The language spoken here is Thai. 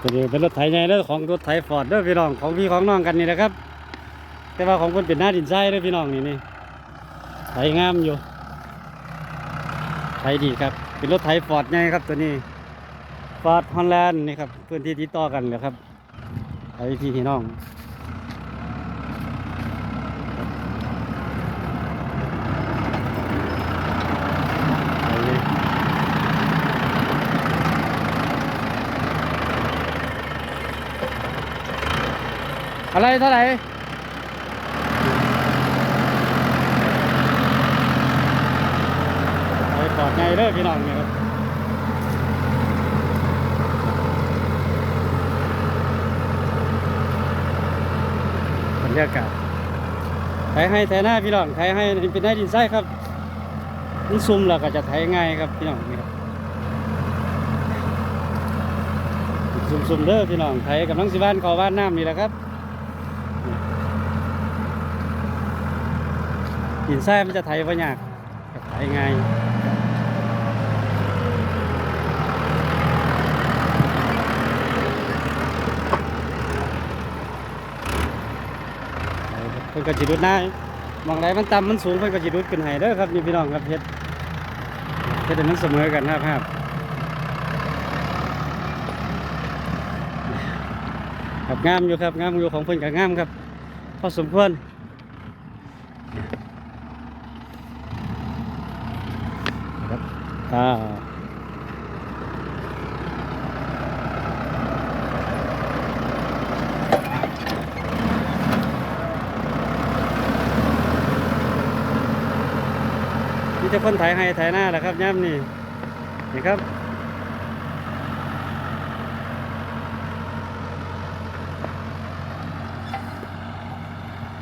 ตัวนี้เป็นรถไถใหญ่เด้อของรถไถฟอร์ดเด้อพี่น้องของพี่ของน้องกันนี่นะครับ แต่ว่าของคนเป็นหน้าดินใช่เด้อพี่น้องนี่นี่ไถงามอยู่ไถดีครับ เป็นรถไถฟอร์ดใหญ่ครับตัวนี้ฟอร์ดฮอลแลนด์นี่ครับพื้นที่ติดต่อกันเลยครับไถพี่พี่น้องไถเลย อะไรเท่าไหร่ไปปลอดไงเด้อพี่น้องเนี่ยครับบรรยากาศไถให้ไถหน้าพี่น้องไถให้เป็นได้ดินไส้ครับนี่ซุ่มแล้วก็จะไถง่ายครับพี่น้องนี่ครับซุ่มๆเด้อพี่น้องไถกับน้องสิบ้านขอบ้านน้ำนี่แหละครับ ดินไส้มันจะไถว่ายากไถง่ายเพิ่นก็จิรุดหน้ามองไหนมันต่ำมันสูงเพิ่นก็จิรุดขึ้นให้เด้อครับนี่พี่น้องครับเฮ็ดเฮ็ดให้มันเสมอกันนะครับครับครับงามอยู่ครับงามอยู่ของเพิ่นก็งามครับพอสมควร ครับอ่านี่จะคนไถให้ไถหน้าแหละครับย่ำนี่นี่ครับ